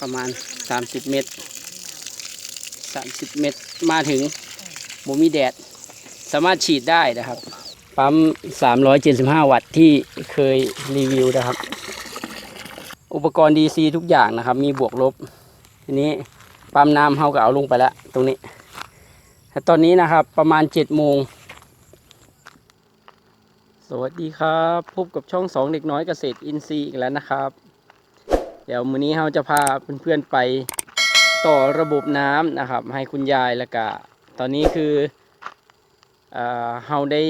ประมาณ 30 เมตร 30 เมตรมาถึงบ่มีแดด สามารถฉีดได้นะครับ ปั๊ม 375 วัตต์ที่เคยรีวิวนะครับ อุปกรณ์ DC ทุกอย่างนะครับ มีบวกลบ ทีนี้ปั๊มน้ำเขาก็เอาลงไปแล้ว ตรงนี้แต่ตอนนี้นะครับประมาณ7โมงสวัสดีครับ พบกับช่องสองเด็กน้อยเกษตรอินทรีย์อีกแล้วนะครับ เดี๋ยวมื้อนี้เราจะพาเพื่อนๆไปต่อระบบน้ำนะครับ ให้คุณยายแล้วก็ตอนนี้คือเอ่อเฮาได้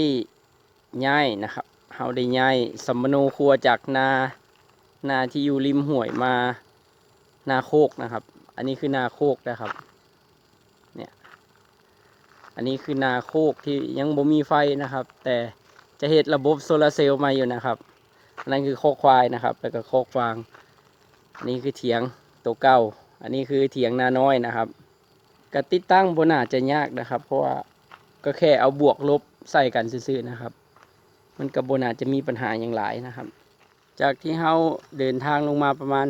ย้ายนะครับเฮาได้ย้ายสัมมโนครัวจากนานาที่อยู่ริมห้วยมานาโคกนะครับ อันนี้คือนาโคกนะครับเนี่ยอันนี้คือนาโคกที่ยังบ่มีไฟนะครับ แต่จะเห็ดระบบโซลาร์เซลล์มาอยู่นะครับอันนั่นคือโคกควายนะครับ แล้วก็โคกฟาง นนี้คือเถียงตัวเก่า อันนี้คือเถียงนาน้อยนะครับกติดตั้งบนอาจจะยากนะครับ เพราะว่าก็แค่เอาบวกลบใส่กันซื่อๆนะครับ มันกับบนอาจจะมีปัญหาอย่างหลายนะครับ จากที่เราเดินทางลงมาประมาณ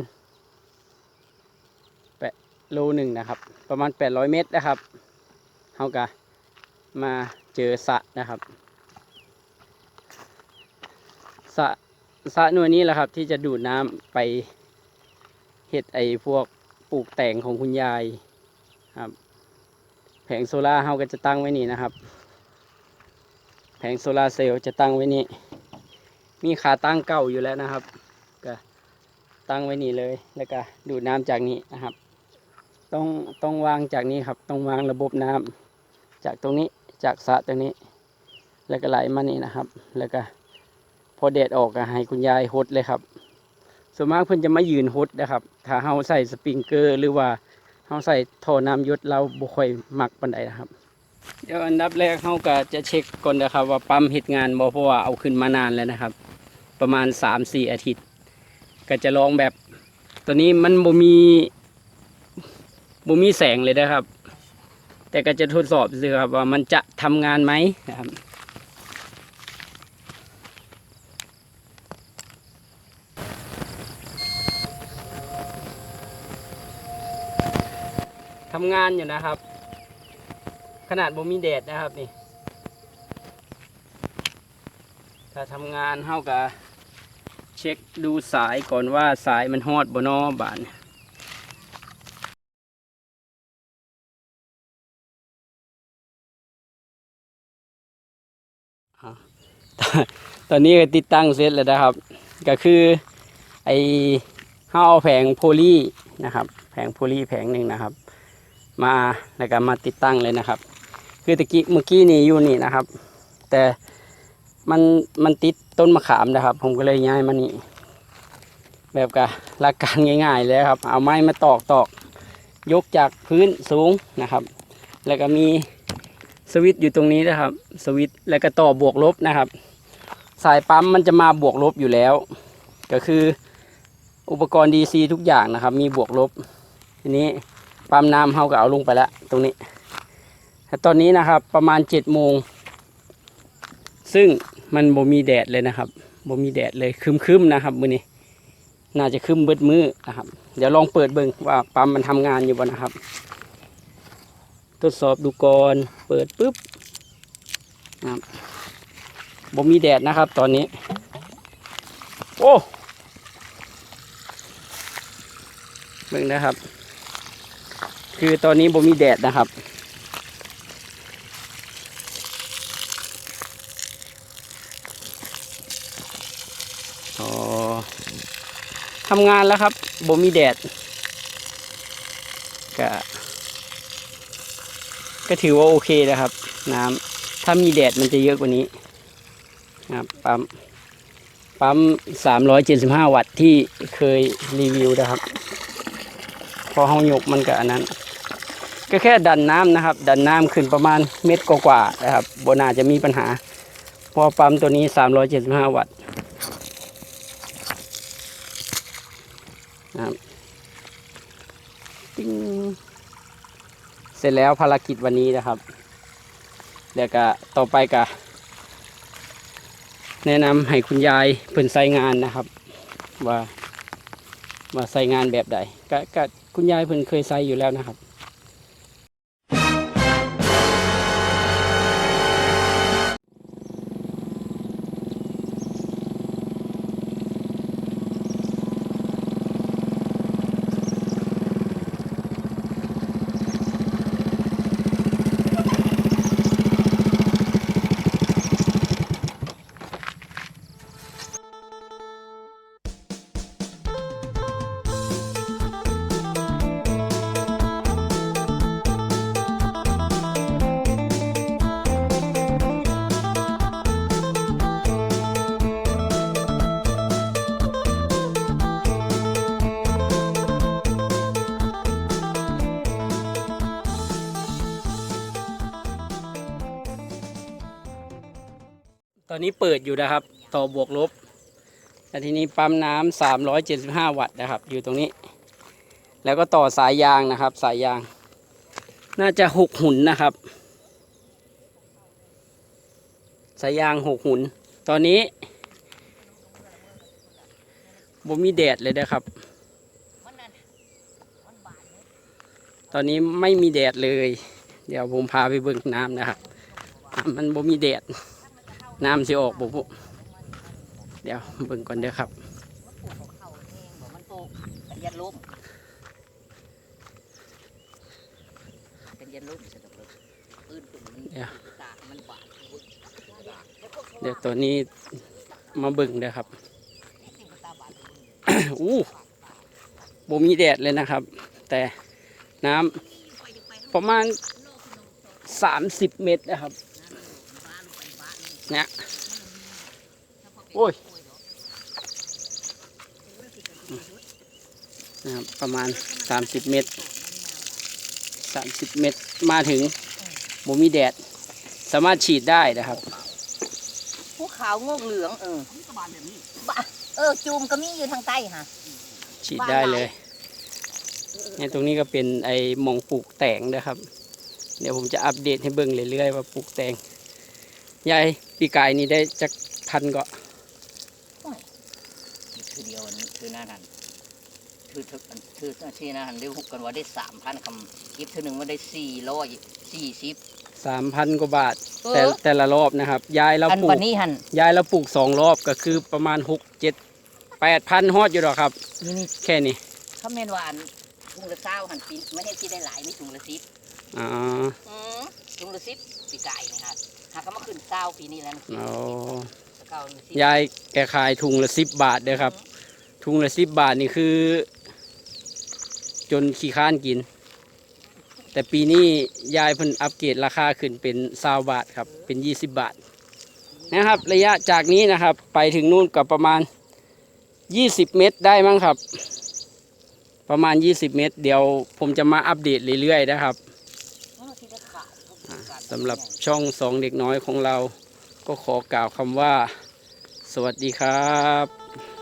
แปดโลหนึ่งนะครับ ประมาณ 800 เมตรนะครับเราก็มาเจอสะนะครับสะสะหน่วยนี้แหละครับที่จะดูดน้ำไป เห็ดไอพวกปลูกแต่งของคุณยายครับแผงโซล่าเราก็จะตั้งไว้นี่นะครับ แผงโซลาเซลล์จะตั้งไว้นี่ มีขาตั้งเก่าอยู่แล้วนะครับก็ตั้งไว้นี่เลยแล้วก็ดูดน้ำจากนี้นะครับ ต้องต้องวางจากนี้ครับต้องวางระบบน้ำจากตรงนี้จากสระตรงนี้ แล้วก็ไหลมานี่นะครับ แล้วก็พอแดดออกก็ให้คุณยายหดเลยครับ ส่วนมากเพิ่นจะมายืนหดนะครับ ถ้าเฮาใส่สปริงเกอร์ หรือว่าเฮาใส่ท่อน้ำหยศเราบ่ค่อยมักปานใดนะครับ เดี๋ยวอันดับแรกเขาก็จะเช็คก่อนนะครับ ว่าปั๊มเฮ็ดงานบ่เพราะว่าเอาขึ้นมานานแล้วนะครับ ประมาณ 3-4 อาทิตย์ ก็จะลองแบบตัวนี้มันบ่มีบ่มีแสงเลยนะครับ แต่ก็จะทดสอบดูครับว่ามันจะทำงานไหมนะครับ ทำงานอยู่นะครับ ขนาดบ่มีแดดนะครับนี่ ถ้าทำงานเฮากับเช็คดูสายก่อนว่าสายมันฮอดบ่นอบานตอนนี้ก็ติดตั้งเสร็จแล้วนะครับ ก็คือไอเฮาเอาแผงโพลีนะครับ แผงโพลีแผงหนึ่งนะครับ มาแล้วก็มาติดตั้งเลยนะครับ คือตะกี้เมื่อกี้นี่อยู่นี่นะครับ แต่มันมันติดต้นมะขามนะครับ ผมก็เลยย้ายมานี่แบบกับหลักการง่ายๆเลยครับ เอาไม้มาตอกตอกยกจากพื้นสูงนะครับ แล้วก็มีสวิตช์อยู่ตรงนี้นะครับ สวิตช์แล้วก็ต่อบวกลบนะครับ สายปั๊มมันจะมาบวกลบอยู่แล้ว ก็คืออุปกรณ์ DC ทุกอย่างนะครับ มีบวกลบทีนี้ ปั๊มน้ำเขาก็เอาลงไปแล้วตรงนี้แต่ตอนนี้นะครับประมาณเจ็ดโมง ซึ่งมันบ่มีแดดเลยนะครับบ่มีแดดเลยคึมๆนะครับมือนี้น่าจะคึมเบิดมือนะครับ เดี๋ยวลองเปิดเบิ่งว่าปั๊มมันทำงานอยู่บ่นะครับ ทดสอบดูก่อนเปิดปุ๊บนะครับบ่มีแดดนะครับตอนนี้ โอ้เบิ่งนะครับ คือตอนนี้บ่มีแดดนะครับอ๋อทำงานแล้วครับบ่มีแดดก็ก็ถือว่าโอเคนะครับ น้ำถ้ามีแดดมันจะเยอะกว่านี้นะครับปั๊มปั๊มสามร้อยเจ็ดสิบห้าวัตต์ที่เคยรีวิวนะครับ พอห้องยกมันก็อันนั้น ก็แค่ดันน้ำนะครับ ดันน้ำขึ้นประมาณเม็ดกว่าๆนะครับบน่าจะมีปัญหา พอปั๊มตัวนี้สามร้อยเจ็ดสิบห้าวัตต์นะครับติ้งเสร็จแล้วภารกิจวันนี้นะครับเดี๋ยวก็ต่อไปก็แนะนำให้คุณยายเพิ่นใส่งานนะครับ ว่าว่าใส่งานแบบใดก็ก็คุณยายเพิ่นเคยใส่อยู่แล้วนะครับ อนนี้เปิดอยู่นะครับ ต่อบวกลบแล้วทีนี้ปั๊มน้ำสามร้อยเจ็ดสิบห้าวัตต์นะครับ อยู่ตรงนี้ แล้วก็ต่อสายยางนะครับ สายยาง น่าจะหกหุ่นนะครับ สายยางหกหุ่น ตอนนี้บ่มีแดดเลยนะครับ ตอนนี้ไม่มีแดดเลย เดี๋ยวผมพาไปเบิ่งน้ำนะครับ มันบ่มีแดด น้ำสิออกบ่พุเดี๋ยวเบิ่งก่อนเด้อครับมันปลูกเป็นยันลุ่มเป็นยันลุ่มสะดวกเลยปืนปืนมันเดี๋ยวตากมันบาดเดี๋ยวตัวนี้มาเบิ่งเด้อครับ อู้บ่มีแดดเลยนะครับ แต่น้ำประมาณ 30 เมตรนะครับ เนี่ยโอ้ยนะครับประมาณ30เมตร30เมตรมาถึงบ่มีแดด สามารถฉีดได้นะครับภูเขางอกเหลืองเออบ้าเออจูมก็มีอยู่ทางใต้ฮะฉีดได้เลยเนี่ยตรงนี้ก็เป็นไอ้หมองปลูกแตงนะครับ เดี๋ยวผมจะอัปเดตให้เบิ่งเรื่อยๆว่าปลูกแตง ยายปีกายนี่ได้จักพันก็คือเดียวอันนี้คือหน้านั้นคือทึกอันคือที่หน้านั้นได้หุกกันว่าได้สามพันคำคลิปเท่าหนึ่งว่าได้สี่ร้อยสี่สิบสามพันกว่าบาทเอแต่อแต่ละรอบนะครับ ยายเราอันปลูวักนนี้หันยายเราปลูกสองรอบก็คือประมาณหกเจ็ดแปดพันฮอดอยู่หรอกครับนี่นี่แค่นี้เขาเมนว่าอันถุงละเศร้าหันปีไม่ให้ที่ได้หลายนี่ถุงละสิบอ๋ออืมถุงละสิบปีกายนี่ฮะ หากเขามาขึ้นเศร้าปีนี้แล้วนะอ๋อเก้าละสิบยายแกขายถุงละสิบบาทเด้อครับ ถุงละสิบบาทนี่คือ จนขี้ค้านกิน แต่ปีนี้ยายเพิ่นอัปเกรดราคาขึ้นเป็นซาวบาทครับ เป็นยี่สิบบาท นะครับ ระยะจากนี้นะครับ ไปถึงนู่นกับประมาณยี่สิบเมตรได้มั้งครับ ประมาณยี่สิบเมตร เดี๋ยวผมจะมาอัปเดตเรื่อยๆนะครับสำหรับ ช่องสองเด็กน้อยของเรา ก็ขอกล่าวคำว่า สวัสดีครับ